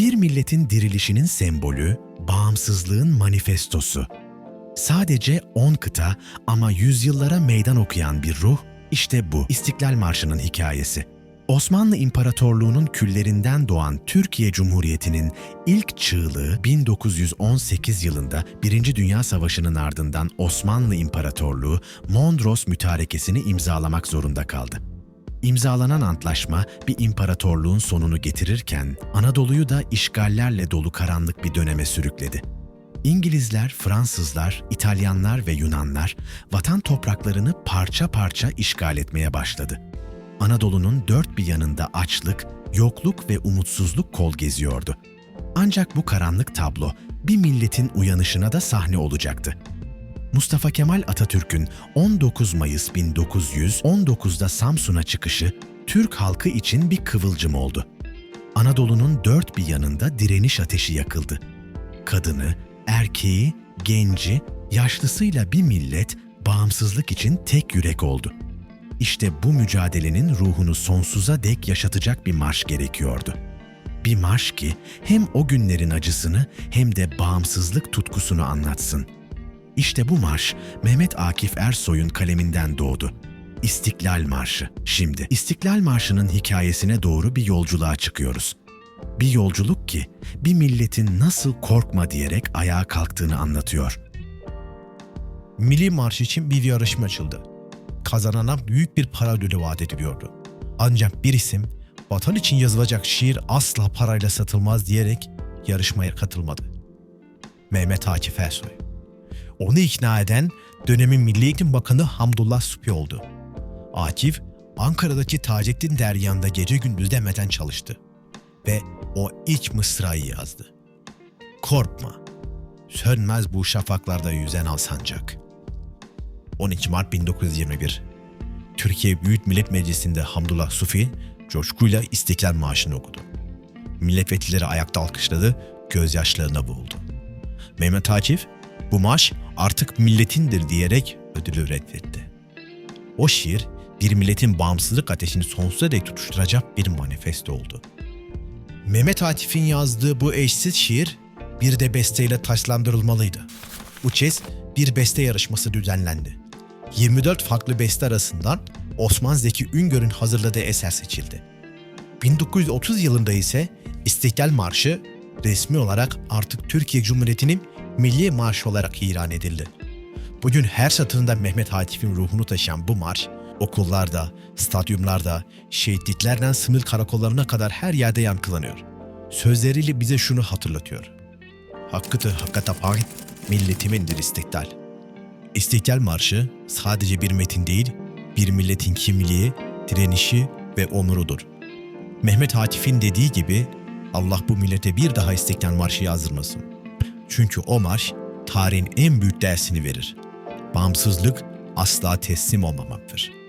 Bir milletin dirilişinin sembolü, bağımsızlığın manifestosu. Sadece 10 kıta ama yüzyıllara meydan okuyan bir ruh, işte bu İstiklal Marşı'nın hikayesi. Osmanlı İmparatorluğu'nun küllerinden doğan Türkiye Cumhuriyeti'nin ilk çığlığı 1918 yılında Birinci Dünya Savaşı'nın ardından Osmanlı İmparatorluğu Mondros Mütarekesini imzalamak zorunda kaldı. İmzalanan antlaşma bir imparatorluğun sonunu getirirken Anadolu'yu da işgallerle dolu karanlık bir döneme sürükledi. İngilizler, Fransızlar, İtalyanlar ve Yunanlar vatan topraklarını parça parça işgal etmeye başladı. Anadolu'nun dört bir yanında açlık, yokluk ve umutsuzluk kol geziyordu. Ancak bu karanlık tablo bir milletin uyanışına da sahne olacaktı. Mustafa Kemal Atatürk'ün 19 Mayıs 1919'da Samsun'a çıkışı Türk halkı için bir kıvılcım oldu. Anadolu'nun dört bir yanında direniş ateşi yakıldı. Kadını, erkeği, genci, yaşlısıyla bir millet bağımsızlık için tek yürek oldu. İşte bu mücadelenin ruhunu sonsuza dek yaşatacak bir marş gerekiyordu. Bir marş ki hem o günlerin acısını hem de bağımsızlık tutkusunu anlatsın. İşte bu marş Mehmet Akif Ersoy'un kaleminden doğdu. İstiklal Marşı. Şimdi İstiklal Marşı'nın hikayesine doğru bir yolculuğa çıkıyoruz. Bir yolculuk ki bir milletin nasıl korkma diyerek ayağa kalktığını anlatıyor. Milli Marş için bir yarışma açıldı. Kazanana büyük bir para ödülü vaat ediliyordu. Ancak bir isim, vatan için yazılacak şiir asla parayla satılmaz diyerek yarışmaya katılmadı. Mehmet Akif Ersoy. Onu ikna eden dönemin Milli Eğitim Bakanı Hamdullah Supi oldu. Akif, Ankara'daki Taceddin Deryan'da gece gündüz demeden çalıştı. Ve o ilk mısrayı yazdı. Korkma, sönmez bu şafaklarda yüzen al sancak. 12 Mart 1921 Türkiye Büyük Millet Meclisi'nde Hamdullah Sufi coşkuyla İstiklal Marşı'nı okudu. Milletvekilleri ayakta alkışladı, gözyaşlarına boğuldu. Mehmet Akif, bu marş artık milletindir diyerek ödülü reddetti. O şiir, bir milletin bağımsızlık ateşini sonsuza dek tutuşturacak bir manifesto oldu. Mehmet Akif'in yazdığı bu eşsiz şiir bir de besteyle taşlandırılmalıydı. Bu kez bir beste yarışması düzenlendi. 24 farklı beste arasından Osman Zeki Üngör'ün hazırladığı eser seçildi. 1930 yılında ise İstiklal Marşı resmi olarak artık Türkiye Cumhuriyeti'nin milli marşı olarak ilan edildi. Bugün her satırında Mehmet Akif'in ruhunu taşıyan bu marş, okullarda, stadyumlarda, şehitliklerden sınır karakollarına kadar her yerde yankılanıyor. Sözleriyle bize şunu hatırlatıyor. Hakkıdır hakka tapan, milletimindir istiklal. İstiklal Marşı sadece bir metin değil, bir milletin kimliği, direnişi ve onurudur. Mehmet Akif'in dediği gibi Allah bu millete bir daha İstiklal Marşı yazdırmasın. Çünkü o marş tarihin en büyük dersini verir. Bağımsızlık asla teslim olmamaktır.''